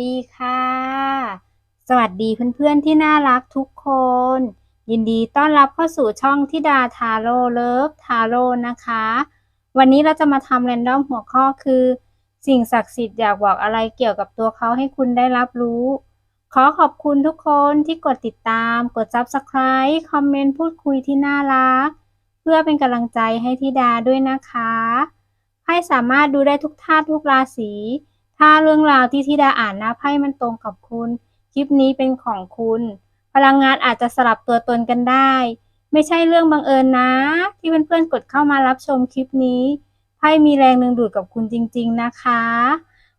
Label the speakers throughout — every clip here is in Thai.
Speaker 1: ดีค่ะ สวัสดีเพื่อนๆที่น่ารักทุกคน ยินดีต้อนรับเข้าสู่ช่องทิดาทาโร่เลิฟทาโร่นะคะ วันนี้เราจะมาทำแรนดอมหัวข้อคือ สิ่งศักดิ์สิทธิ์อยากบอกอะไรเกี่ยวกับตัวเขาให้คุณได้รับรู้ ขอขอบคุณทุกคนที่กดติดตาม กด Subscribe คอมเมนต์พูดคุยที่น่ารัก เพื่อเป็นกำลังใจให้ทิดาด้วยนะคะไพ่สามารถดูได้ทุกธาตุทุกราศี ถ้าเรื่องราวที่ทิดาอ่านนะไพ่มันตรงกับคุณ คลิปนี้เป็นของคุณ พลังงานอาจจะสลับตัวตนกันได้ ไม่ใช่เรื่องบังเอิญนะ ที่เพื่อนๆกดเข้ามารับชมคลิปนี้ไพ่มีแรงดึงดูดกับคุณจริง ๆนะคะ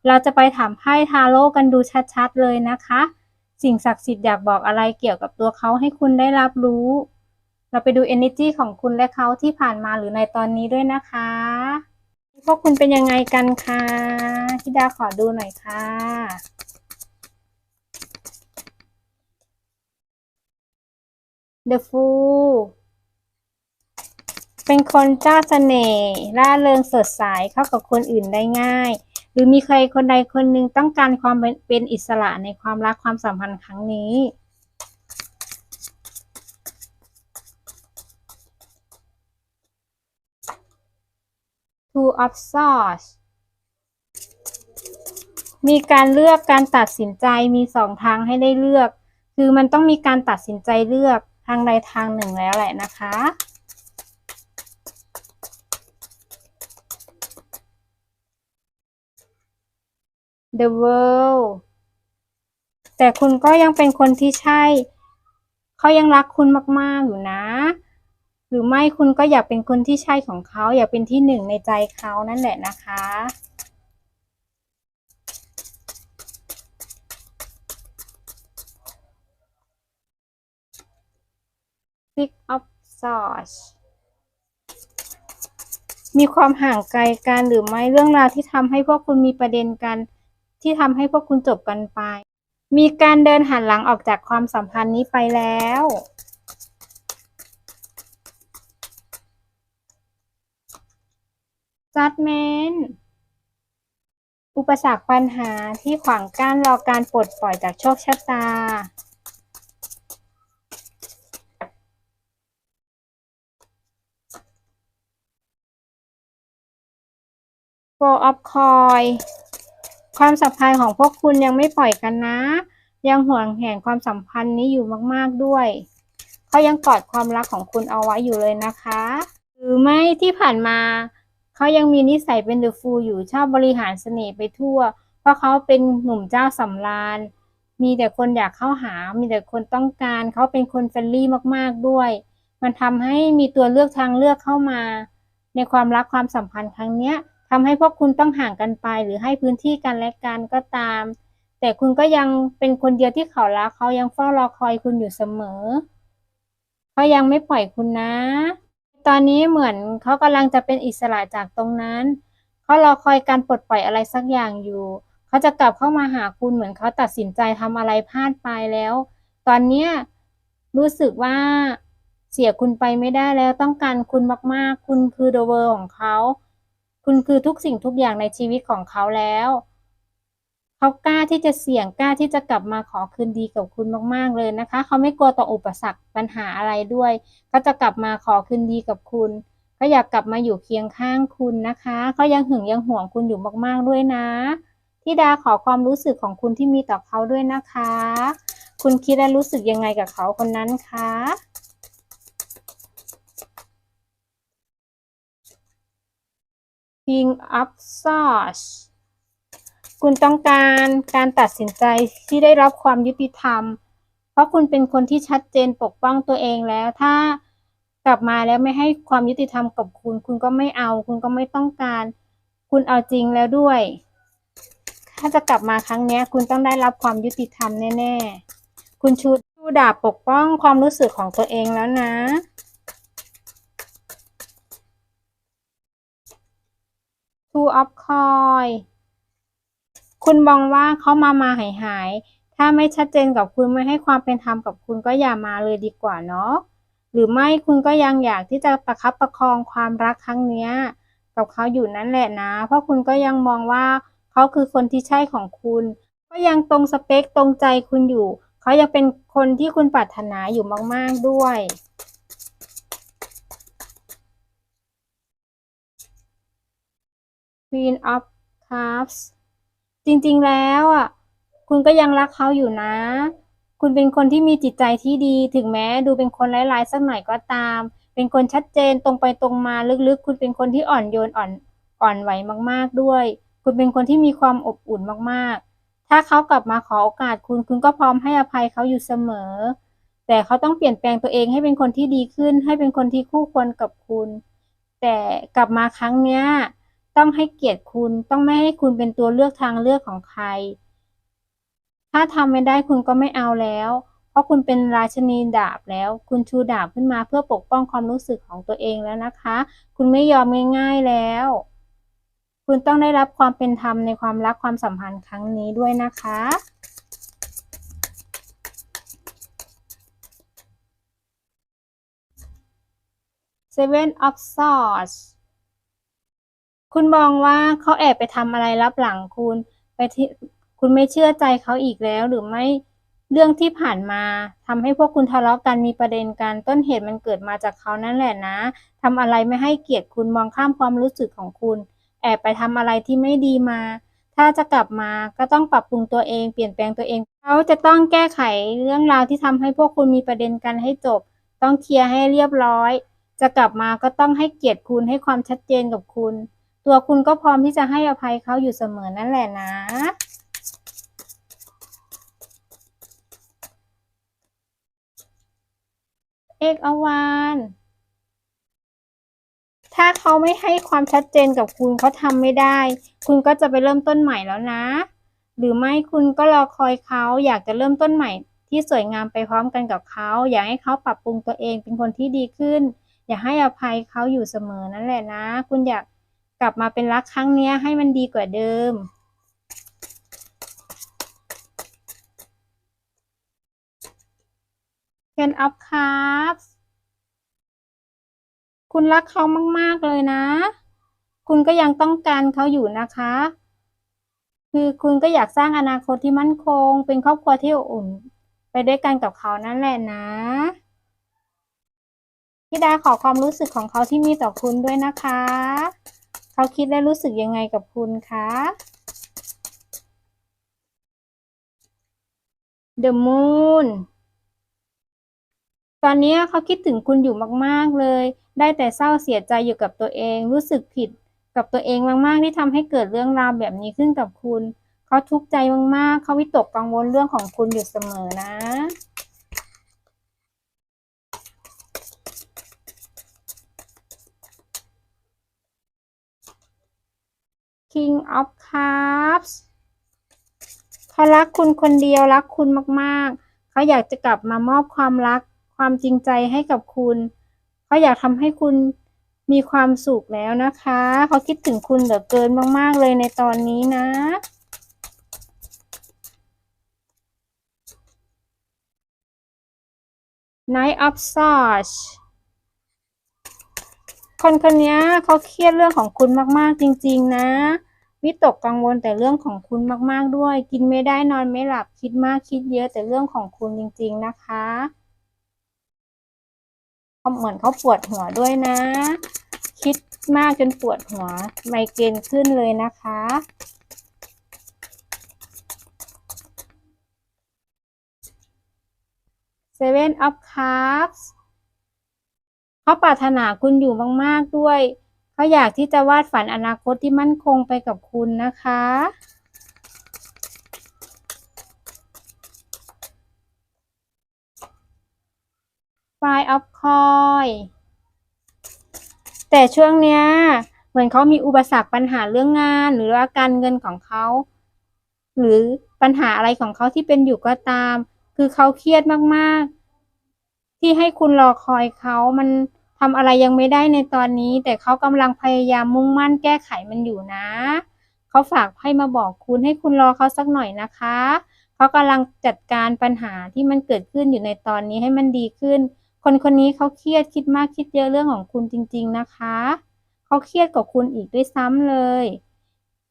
Speaker 1: เราจะไปถามไพ่ทาโร่กันดูชัดๆเลยนะคะ สิ่งศักดิ์สิทธิ์อยากบอกอะไรเกี่ยวกับตัวเขาให้คุณได้รับรู้ เราไปดู energy ของคุณและเขาที่ผ่านมาหรือในตอนนี้ด้วยนะคะ พวกคุณเป็นยังไงกันคะทิดาขอดูหน่อยค่ะ The Fool เป็นคนเจ้าเสน่ห์ร่าเริงสดใสเข้ากับคนอื่นได้ง่าย หรือมีใครคนใดคนหนึ่งต้องการความเป็นอิสระในความรักความสัมพันธ์ครั้งนี้ Two of Swords มีการเลือกการตัดสินใจมีสองทางให้ได้เลือก คือมันต้องมีการตัดสินใจเลือกทางใดทางหนึ่งแล้วแหละนะคะ The World แต่คุณก็ยังเป็นคนที่ใช่ เขายังรักคุณมาก ๆ อยู่นะ หรือไม่คุณก็อยากเป็นคนที่ใช่ของเขา อยากเป็นที่หนึ่งในใจเขานั่นแหละนะคะ Six of Swords มีความห่างไกลกันหรือไม่เรื่องราวที่ทำให้พวกคุณมีประเด็นกัน ที่ทำให้พวกคุณจบกันไป มีการเดินหันหลังออกจากความสัมพันธ์นี้ไปแล้ว Judgment อุปสรรคปัญหาที่ขวางกั้นรอการปลดปล่อยจากโชคชะตา Four of Coin ความสัมพันธ์ของพวกคุณยังไม่ปล่อยกันนะ ยังห่วงแหนความสัมพันธ์นี้อยู่มาก ๆ ด้วยเขายังกอดความรักของคุณเอาไว้อยู่เลยนะคะ หรือไม่ที่ผ่านมา เขายังมีนิสัยเป็นเดอะฟูลอยู่ชอบบริหารเสน่ห์ไปทั่ว เพราะเขาเป็นหนุ่มเจ้าสำราญ มีแต่คนอยากเข้าหา มีแต่คนต้องการ เขาเป็นคนเฟรนลี่มากๆด้วย มันทำให้มีตัวเลือกทางเลือกเข้ามา ในความรักความสัมพันธ์ครั้งเนี้ยทำให้พวกคุณต้องห่างกันไป หรือให้พื้นที่กันและกันก็ตาม แต่คุณก็ยังเป็นคนเดียวที่เขารักเขายังเฝ้ารอคอยคุณอยู่เสมอเขายังไม่ปล่อยคุณนะ ตอนนี้เหมือนเขากำลังจะเป็นอิสระจากตรงนั้น เขารอคอยการปลดปล่อยอะไรสักอย่างอยู่ เขาจะกลับเข้ามาหาคุณเหมือนเขาตัดสินใจทำอะไรพลาดไปแล้ว ตอนเนี้รู้สึกว่าเสียคุณไปไม่ได้แล้วต้องการคุณมาก ๆ คุณคือ the world ของเขา คุณคือทุกสิ่งทุกอย่างในชีวิตของเขาแล้ว เขากล้าที่จะเสี่ยงกล้าที่จะกลับมาขอคืนดีกับคุณมาก ๆ เลยนะคะ เขาไม่กลัวต่ออุปสรรคปัญหาอะไรด้วยเขาจะกลับมาขอคืนดีกับคุณเขาอยากกลับมาอยู่เคียงข้างคุณนะคะเขายังหึงยังห่วงคุณอยู่มาก ๆ ด้วยนะที่ดาขอความรู้สึกของคุณที่มีต่อเขาด้วยนะคะ คุณคิดและรู้สึกยังไงกับเขาคนนั้นคะ King of Swords คุณต้องการการตัดสินใจที่ได้รับความยุติธรรม เพราะคุณเป็นคนที่ชัดเจนปกป้องตัวเองแล้ว ถ้ากลับมาแล้วไม่ให้ความยุติธรรมกับคุณ คุณก็ไม่เอา คุณก็ไม่ต้องการ คุณเอาจริงแล้วด้วย ถ้าจะกลับมาครั้งนี้คุณต้องได้รับความยุติธรรมแน่ ๆ คุณชูชูดาบปกป้องความรู้สึกของตัวเองแล้วนะ Two of Coin คุ คุณมองว่าเขามามาหายหาย ถ้าไม่ชัดเจนกับคุณไม่ให้ความเป็นธรรมกับคุณก็อย่ามาเลยดีกว่าเนาะ หรือไม่คุณก็ยังอยากที่จะประคับประคองความรักครั้งเนี้ยกับเขาอยู่นั่นแหละนะ เพราะคุณก็ยังมองว่าเขาคือคนที่ใช่ของคุณ ก็ยังตรงสเปคตรงใจคุณอยู่ เขายังเป็นคนที่คุณปรารถนาอยู่มาก ๆด้วย Queen of Cups จริงๆแล้วอะ คุณก็ยังรักเขาอยู่นะ คุณเป็นคนที่มีจิตใจที่ดี ถึงแม้ดูเป็นคนร้ายๆสักหน่อยก็ตาม เป็นคนชัดเจนตรงไปตรงมาลึกๆ คุณเป็นคนที่อ่อนโยนอ่อนอ่อนไหวมากๆด้วย คุณเป็นคนที่มีความอบอุ่นมากๆ ถ้าเขากลับมาขอโอกาสคุณ คุณก็พร้อมให้อภัยเขาอยู่เสมอ แต่เขาต้องเปลี่ยนแปลงตัวเองให้เป็นคนที่ดีขึ้น ให้เป็นคนที่คู่ควรกับคุณ แต่กลับมาครั้งเนี้ย ต้องให้เกียรติคุณต้องไม่ให้คุณเป็นตัวเลือกทางเลือกของใคร ถ้าทำไม่ได้คุณก็ไม่เอาแล้ว เพราะคุณเป็นราชนีดาบแล้ว คุณชูดาบขึ้นมาเพื่อปกป้องความรู้สึกของตัวเองแล้วนะคะ คุณไม่ยอมง่ายๆแล้ว คุณต้องได้รับความเป็นธรรมในความรักความสัมพันธ์ครั้งนี้ด้วยนะคะ Seven of Swords คุณมองว่าเขาแอบไปทำอะไรลับหลังคุณไปที่คุณไม่เชื่อใจเขาอีกแล้วหรือไม่เรื่องที่ผ่านมาทำให้พวกคุณทะเลาะกันมีประเด็นกันต้นเหตุมันเกิดมาจากเขานั่นแหละนะทำอะไรไม่ให้เกียรติคุณมองข้ามความรู้สึกของคุณ แอบไปทำอะไรที่ไม่ดีมา ถ้าจะกลับมาก็ต้องปรับปรุงตัวเองเปลี่ยนแปลงตัวเอง เขาจะต้องแก้ไขเรื่องราวที่ทำให้พวกคุณมีประเด็นกันให้จบ ต้องเคลียร์ให้เรียบร้อย จะกลับมาก็ต้องให้เกียรติคุณให้ความชัดเจนกับคุณ ตัวคุณก็พร้อมที่จะให้อภัยเขาอยู่เสมอนั่นแหละนะเอกอวานถ้าเขาไม่ให้ความชัดเจนกับคุณเขาทำไม่ได้ คุณก็จะไปเริ่มต้นใหม่แล้วนะ หรือไม่คุณก็รอคอยเขาอยากจะเริ่มต้นใหม่ ที่สวยงามไปพร้อมกันกับเขาอยากให้เขาปรับปรุงตัวเองเป็นคนที่ดีขึ้น อยากให้อภัยเขาอยู่เสมอนั่นแหละนะ คุณอยาก กลับมาเป็นรักครั้งนี้ให้มันดีกว่าเดิม Ten of Cups คุณรักเขามาก ๆ เลยนะ คุณก็ยังต้องการเขาอยู่นะคะ คือคุณก็อยากสร้างอนาคตที่มั่นคง เป็นครอบครัวที่อบอุ่น ไปด้วยกันกับเขานั่นแหละนะพี่ดาขอความรู้สึกของเขาที่มีต่อคุณด้วยนะคะ เขาคิดและรู้สึกยังไงกับคุณคะ The Moon ตอนนี้เขาคิดถึงคุณอยู่มาก ๆ เลย ได้แต่เศร้าเสียใจอยู่กับตัวเอง รู้สึกผิดกับตัวเองมาก ๆ ที่ทำให้เกิดเรื่องราวแบบนี้ขึ้นกับคุณ เขาทุกข์ใจมาก ๆ เขาวิตกกังวลเรื่องของคุณอยู่เสมอนะ King of Cups เขารักคุณคนเดียวรักคุณมากๆ เขาอยากจะกลับมามอบความรักความจริงใจให้กับคุณ เขาอยากทำให้คุณมีความสุขแล้วนะคะ เขาคิดถึงคุณเหลือเกินมาก ๆ เลยในตอนนี้นะ Knight of Swords คนคนนี้เขาเครียดเรื่องของคุณมากๆจริง ๆ นะวิตกกังวลแต่เรื่องของคุณมากๆด้วย กินไม่ได้นอนไม่หลับคิดมากคิดเยอะแต่เรื่องของคุณจริง ๆ นะคะเขาเหมือนเขาปวดหัวด้วยนะ คิดมากจนปวดหัวไมเกรนขึ้นเลยนะคะ Seven of Cups เขาปรารถนาคุณอยู่มากๆด้วย เขาอยากที่จะวาดฝันอนาคตที่มั่นคงไปกับคุณนะคะ Five of Coin แต่ช่วงเนี้ยเหมือนเขามีอุปสรรคปัญหาเรื่องงาน หรือว่าการเงินของเขา หรือปัญหาอะไรของเขาที่เป็นอยู่ก็ตาม คือเขาเครียดมากๆ ที่ให้คุณรอคอยเขามันทำอะไรยังไม่ได้ในตอนนี้ แต่เขากำลังพยายามมุ่งมั่นแก้ไขมันอยู่นะเขาฝากให้มาบอกคุณให้คุณรอเขาสักหน่อยนะคะเขากำลังจัดการปัญหาที่มันเกิดขึ้นอยู่ในตอนนี้ให้มันดีขึ้น คนคนนี้เขาเครียดคิดมากคิดเยอะเรื่องของคุณจริง ๆนะคะเขาเครียดกว่าคุณอีกด้วยซ้ำเลย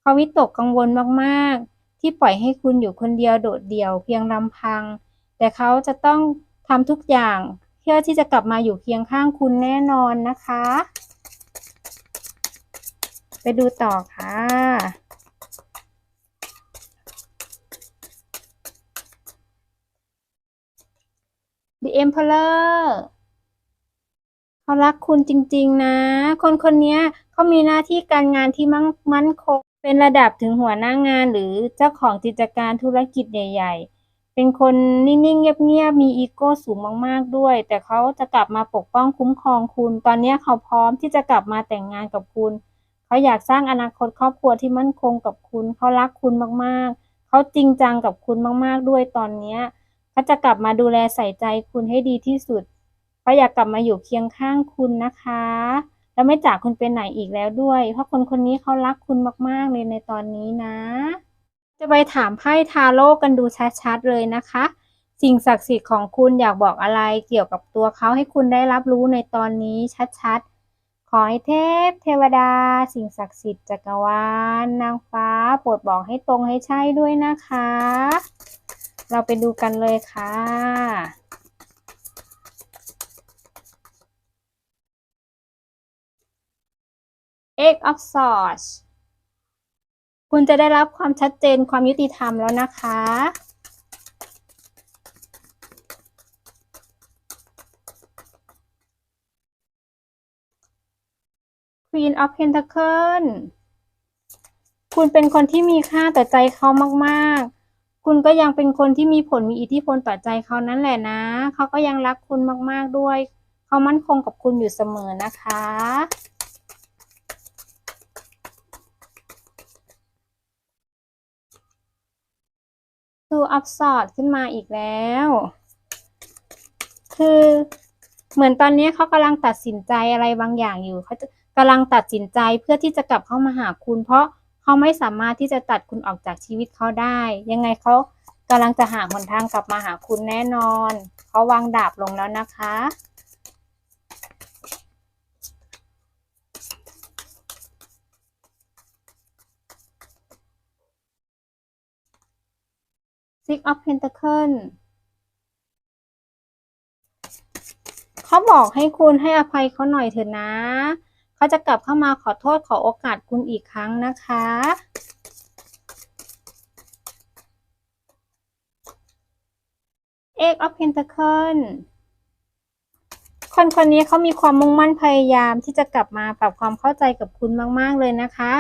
Speaker 1: เขาวิตกกังวลมากๆ ที่ปล่อยให้คุณอยู่คนเดียวโดดเดี่ยวเพียงลำพัง แต่เขาจะต้องทำทุกอย่าง เพื่อที่จะกลับมาอยู่เคียงข้างคุณแน่นอนนะคะ ไปดูต่อค่ะ The Emperor เขารักคุณจริง ๆ นะ คนคนนี้เขามีหน้าที่การงานที่มั่งมั่นคง เป็นระดับถึงหัวหน้างานหรือเจ้าของกิจการธุรกิจใหญ่ ๆ เป็นคนนิ่งๆ เงียบๆ มีอีโก้สูงมากๆด้วย แต่เขาจะกลับมาปกป้องคุ้มครองคุณ ตอนนี้เขาพร้อมที่จะกลับมาแต่งงานกับคุณ เขาอยากสร้างอนาคตครอบครัวที่มั่นคงกับคุณ เขารักคุณมากๆ เขาจริงจังกับคุณมากๆด้วยตอนนี้เขาจะกลับมาดูแลใส่ใจคุณให้ดีที่สุด เขาอยากกลับมาอยู่เคียงข้างคุณนะคะ แล้วไม่จากคุณไปไหนอีกแล้วด้วย เพราะคนคนนี้เขารักคุณมากๆเลยในตอนนี้นะ จะไปถามไพ่ทาโร่กันดูชัดๆเลยนะคะ สิ่งศักดิ์สิทธิ์ของคุณอยากบอกอะไรเกี่ยวกับตัวเขาให้คุณได้รับรู้ในตอนนี้ชัดๆ ขอให้เทพ เทวดา สิ่งศักดิ์สิทธิ์จักรวาลนางฟ้าโปรดบอกให้ตรงให้ใช่ด้วยนะคะ เราไปดูกันเลยค่ะ Eight of Swords คุณจะได้รับความชัดเจนความยุติธรรมแล้วนะคะ Queen of Pentacles คุณเป็นคนที่มีค่าต่อใจเขามากๆ คุณก็ยังเป็นคนที่มีผลมีอิทธิพลต่อใจเขานั่นแหละนะ เขาก็ยังรักคุณมากๆด้วย เขามั่นคงกับคุณอยู่เสมอนะคะ Two of Swords ขึ้นมาอีกแล้ว คือเหมือนตอนนี้เขากำลังตัดสินใจอะไรบางอย่างอยู่เขาจะกำลังตัดสินใจเพื่อที่จะกลับเข้ามาหาคุณ เพราะเขาไม่สามารถที่จะตัดคุณออกจากชีวิตเขาได้ ยังไงเขากำลังจะหาหนทางกลับมาหาคุณแน่นอนเขาวางดาบลงแล้วนะคะ Six of Pentacles เขาบอกให้คุณให้อภัยเขาหน่อยเถอะนะ เขาจะกลับเข้ามาขอโทษขอโอกาสคุณอีกครั้งนะคะ Eight of Pentacle คนคนนี้เขามีความมุ่งมั่นพยายามที่จะกลับมาปรับความเข้าใจกับคุณมาก ๆ เลยนะคะ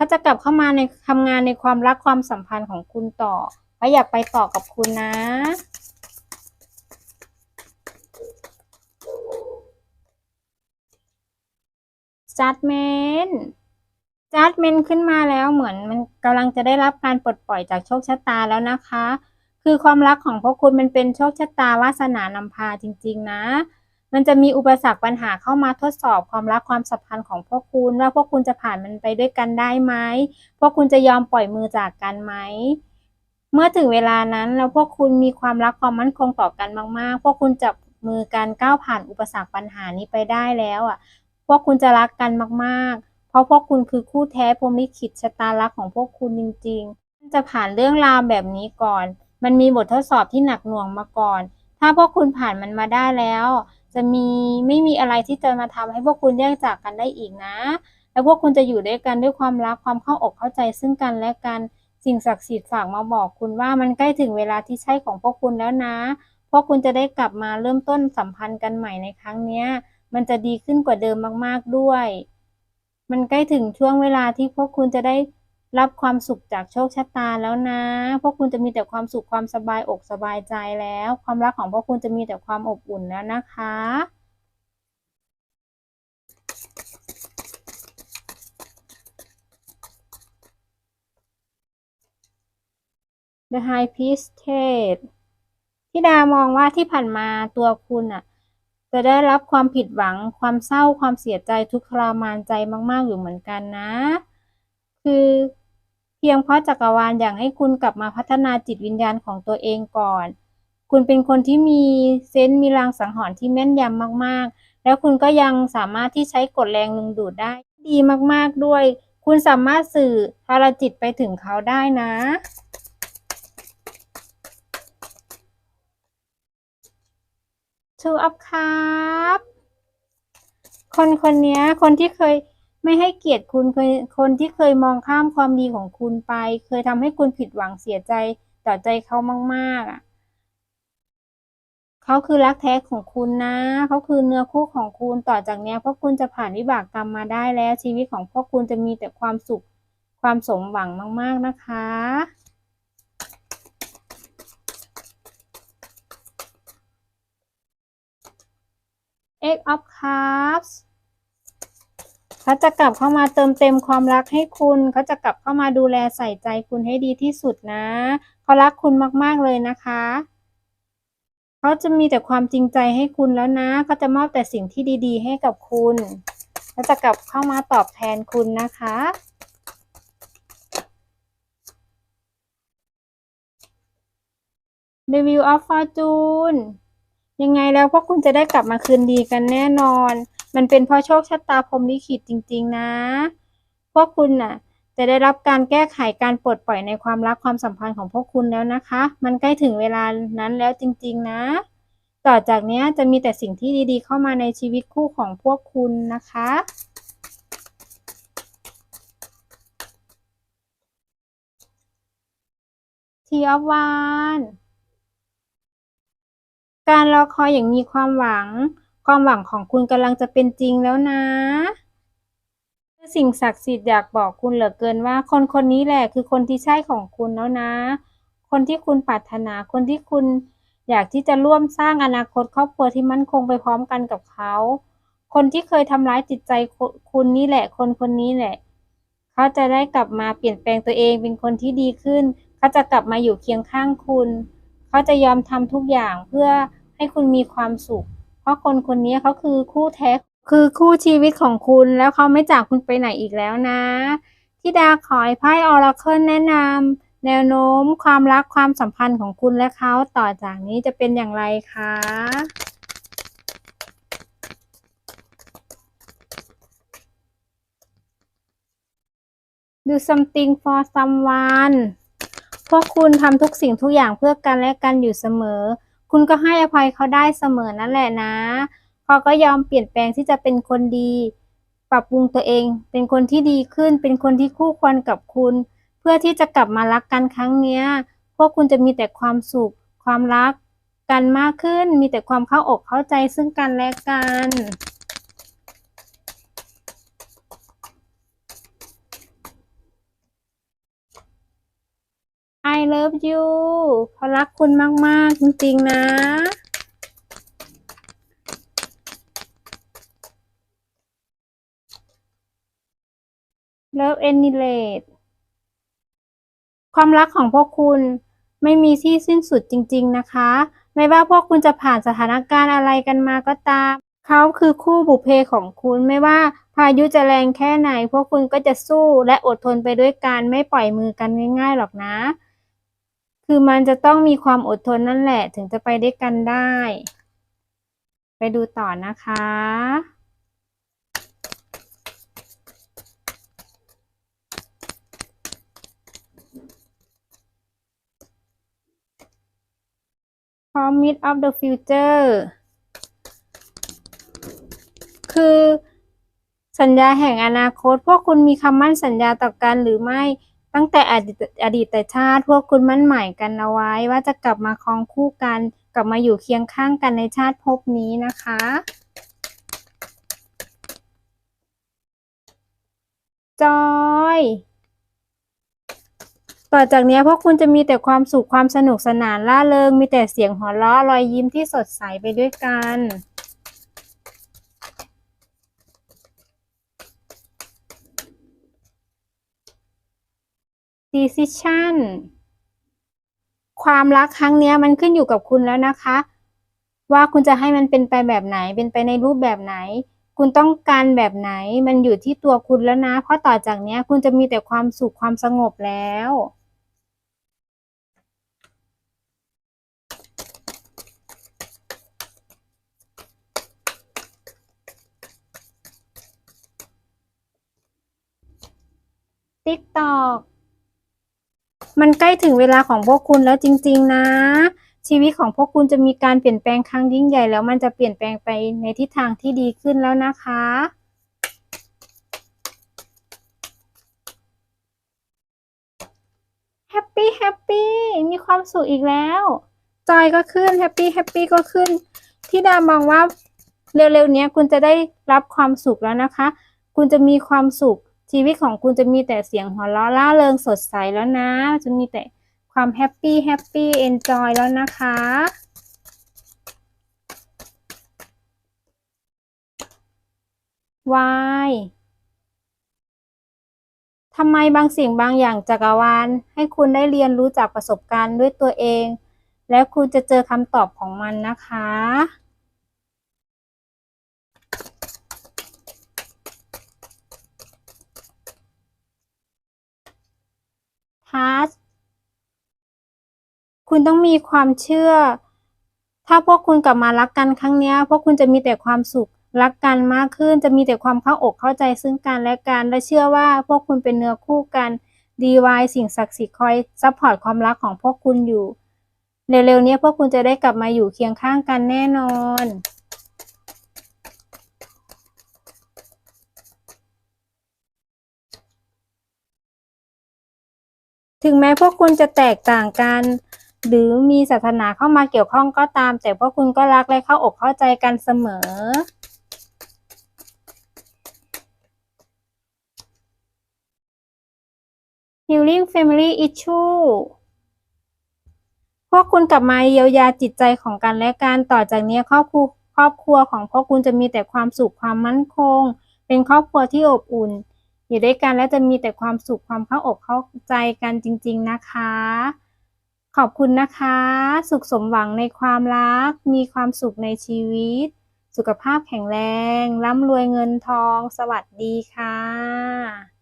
Speaker 1: เขาจะกลับเข้ามาในทำงานในความรักความสัมพันธ์ของคุณต่อเขาอยากไปต่อกับคุณนะ Judgment Judgment ขึ้นมาแล้วเหมือนมันกำลังจะได้รับการปลดปล่อยจากโชคชะตาแล้วนะคะ คือความรักของพวกคุณมันเป็นโชคชะตาวาสนานำพาจริง ๆ นะ มันจะมีอุปสรรคปัญหาเข้ามาทดสอบความรักความสัมพันธ์ของพวกคุณว่าพวกคุณจะผ่านมันไปด้วยกันได้ไหมพวกคุณจะยอมปล่อยมือจากกันไหมเมื่อถึงเวลานั้นแล้วพวกคุณมีความรักความมั่นคงต่อกันมากๆ พวกคุณจับมือกันก้าวผ่านอุปสรรคปัญหานี้ไปได้แล้วอะ พวกคุณจะรักกันมากๆ เพราะพวกคุณคือคู่แท้พรมลิขิตชะตารักของพวกคุณจริงๆ จะผ่านเรื่องราวแบบนี้ก่อน มันมีบททดสอบที่หนักหน่วงมาก่อน ถ้าพวกคุณผ่านมันมาได้แล้ว จะมีไม่มีอะไรที่จะมาทำให้พวกคุณแยกจากกันได้อีกนะ แล้วพวกคุณจะอยู่ด้วยกันด้วยความรักความเข้าอกเข้าใจซึ่งกันและกันสิ่งศักดิ์สิทธิ์ฝากมาบอกคุณว่ามันใกล้ถึงเวลาที่ใช่ของพวกคุณแล้วนะ พวกคุณจะได้กลับมาเริ่มต้นสัมพันธ์กันใหม่ในครั้งเนี้ยมันจะดีขึ้นกว่าเดิมมากๆด้วย มันใกล้ถึงช่วงเวลาที่พวกคุณจะได้ รับความสุขจากโชคชะตาแล้วนะ พวกคุณจะมีแต่ความสุขความสบายอกสบายใจแล้ว ความรักของพวกคุณจะมีแต่ความอบอุ่นแล้วนะคะ The High Priestess ที่ดามองว่าที่ผ่านมาตัวคุณอะจะได้รับความผิดหวัง ความเศร้าความเสียใจทุกข์ทรมานใจมาก ๆ อยู่เหมือนกันนะ คือ เพียงเพราะจักรวาลอยากให้คุณกลับมาพัฒนาจิตวิญญาณของตัวเองก่อน คุณเป็นคนที่มีเซนส์มีลางสังหรณ์ที่แม่นยำมากๆ แล้วคุณก็ยังสามารถที่ใช้กฎแรงดึงดูดได้ ดีมากๆด้วย คุณสามารถสื่อพลังจิตไปถึงเขาได้นะ Two of Cups คนคนนี้คนที่เคย ไม่ให้เกียรติคุณคยคนที่เคยมองข้ามความดีของคุณไป เคยทำให้คุณผิดหวังเสียใจต่อใจเขามากๆอะเขาคือรักแท้ของคุณนะเขาคือเนื้อคู่ของคุณต่อจากเนี้ยพวกคุณจะผ่านวิบากกรรมมาได้แล้ว ชีวิตของพวกคุณจะมีแต่ความสุขความสมหวังมาก ๆ นะคะ Eight of Cups เขาจะกลับเข้ามาเติมเต็มความรักให้คุณ เขาจะกลับเข้ามาดูแลใส่ใจคุณให้ดีที่สุดนะ เขารักคุณมากๆเลยนะคะ เขาจะมีแต่ความจริงใจให้คุณแล้วนะ เขาจะมอบแต่สิ่งที่ดี ๆ ให้กับคุณเขาจะกลับเข้ามาตอบแทนคุณนะคะ The Wheel of Fortune ยังไงแล้วพวกคุณจะได้กลับมาคืนดีกันแน่นอน มันเป็นเพราะโชคชะตาพรหมลิขิตจริง ๆ นะ พวกคุณน่ะ จะได้รับการแก้ไขการปลดปล่อยในความรักความสัมพันธ์ของพวกคุณแล้วนะคะ มันใกล้ถึงเวลานั้นแล้วจริง ๆ นะ ต่อจากนี้จะมีแต่สิ่งที่ดีๆ เข้ามาในชีวิตคู่ของพวกคุณนะคะ T of Wands การรอคอยอย่างมีความหวัง ความหวังของคุณกำลังจะเป็นจริงแล้วนะ สิ่งศักดิ์สิทธิ์อยากบอกคุณเหลือเกินว่า คนคนนี้แหละคือคนที่ใช่ของคุณแล้วนะ คนที่คุณปรารถนา คนที่คุณอยากที่จะร่วมสร้างอนาคตครอบครัวที่มั่นคงไปพร้อมกันกับเขา คนที่เคยทำร้ายจิตใจคุณนี่แหละ คนคนนี้แหละ เขาจะได้กลับมาเปลี่ยนแปลงตัวเองเป็นคนที่ดีขึ้น เขาจะกลับมาอยู่เคียงข้างคุณ เขาจะยอมทำทุกอย่างเพื่อให้คุณมีความสุข ราะคนคนนี้เขาคือคู่แท้ คือคู่ชีวิตของคุณแล้วเขาไม่จากคุณไปไหนอีกแล้วนะทิดาขอให้ไพ่ออราเคิลแนะนำแนวโน้มความรักความสัมพันธ์ของคุณและเขาต่อจากนี้จะเป็นอย่างไรคะ Do something for someone พวกคุณทำทุกสิ่งทุกอย่างเพื่อกันและกันอยู่เสมอ คุณก็ให้อภัยเขาได้เสมอนั่นแหละนะเขาก็ยอมเปลี่ยนแปลงที่จะเป็นคนดี ปรับปรุงตัวเอง เป็นคนที่ดีขึ้น เป็นคนที่คู่ควรกับคุณ เพื่อที่จะกลับมารักกันครั้งเนี้ย พวกคุณจะมีแต่ความสุข ความรักกันมากขึ้น มีแต่ความเข้าอกเข้าใจซึ่งกันและกัน I love you เขารักคุณมาก ๆ จริง ๆ นะ Love Annihilate ความรักของพวกคุณไม่มีที่สิ้นสุดจริง ๆ นะคะ ไม่ว่าพวกคุณจะผ่านสถานการณ์อะไรกันมาก็ตาม เขาคือคู่บุพเพของคุณ ไม่ว่าพายุจะแรงแค่ไหน พวกคุณก็จะสู้และอดทนไปด้วยกัน ไม่ปล่อยมือกันง่าย ๆ หรอกนะ คือมันจะต้องมีความอดทนนั่นแหละ ถึงจะไปด้วยกันได้ ไปดูต่อนะคะ Promise of the Future คือสัญญาแห่งอนาคต พวกคุณมีคำมั่นสัญญาต่อกันหรือไม่ ตั้งแต่อดีตอดีตชาติพวกคุณมั่นหมายกันเอาไว้ ว่าจะกลับมาครองคู่กัน กลับมาอยู่เคียงข้างกันในชาติภพนี้นะคะ จอยต่อจากนี้พวกคุณจะมีแต่ความสุขความสนุกสนานล่าเริงมีแต่เสียงหัวเราะรอยยิ้มที่สดใสไปด้วยกัน decision ความรักครั้งนี้มันขึ้นอยู่กับคุณแล้วนะคะ ว่าคุณจะให้มันเป็นไปแบบไหน เป็นไปในรูปแบบไหน คุณต้องการแบบไหน มันอยู่ที่ตัวคุณแล้วนะ เพราะต่อจากนี้คุณจะมีแต่ความสุขความสงบแล้วติ๊กตอก มันใกล้ถึงเวลาของพวกคุณแล้วจริง ๆ นะ ชีวิตของพวกคุณจะมีการเปลี่ยนแปลงครั้งยิ่งใหญ่แล้วมันจะเปลี่ยนแปลงไปในทิศทางที่ดีขึ้นแล้วนะคะแฮปปี้แฮปปี้มีความสุขอีกแล้วจอยก็ขึ้นแฮปปี้แฮปปี้ก็ขึ้นที่ดามองว่าเร็วๆเนี้ยคุณจะได้รับความสุขแล้วนะคะ คุณจะมีความสุข ชีวิตของคุณจะมีแต่เสียงหัวเราะล่าเริงสดใสแล้วนะ จะมีแต่ความแฮปปี้แฮปปี้เอนจอยแล้วนะคะ วายทำไมบางสิ่งบางอย่างจักรวาลให้คุณได้เรียนรู้จากประสบการณ์ด้วยตัวเอง แล้วคุณจะเจอคำตอบของมันนะคะ ทัส คุณต้องมีความเชื่อ ถ้าพวกคุณกลับมารักกันครั้งนี้พวกคุณจะมีแต่ความสุขรักกันมากขึ้นจะมีแต่ความเข้าอกเข้าใจซึ่งกันและกันและเชื่อว่าพวกคุณเป็นเนื้อคู่กันดีวายสิ่งศักดิ์สิทธิ์คอยซัพพอร์ตความรักของพวกคุณอยู่ เร็วๆนี้พวกคุณจะได้กลับมาอยู่เคียงข้างกันแน่นอนถึงแม้พวกคุณจะแตกต่างกัน หรือมีศาสนาเข้ามาเกี่ยวข้องก็ตาม แต่พวกคุณก็รักและเข้าอกเข้าใจกันเสมอ Healing Family Issue พวกคุณกลับมาเยียวยาจิตใจของกันและกันต่อจากนี้ครอบครัวครอบครัวของพวกคุณจะมีแต่ความสุขความมั่นคง เป็นครอบครัวที่อบอุ่น อยู่ด้วยกันและจะมีแต่ความสุขความเข้าอกเข้าใจกันจริง ๆนะคะ ขอบคุณนะคะ สุขสมหวังในความรัก มีความสุขในชีวิต สุขภาพแข็งแรง ร่ำรวยเงินทอง สวัสดีค่ะ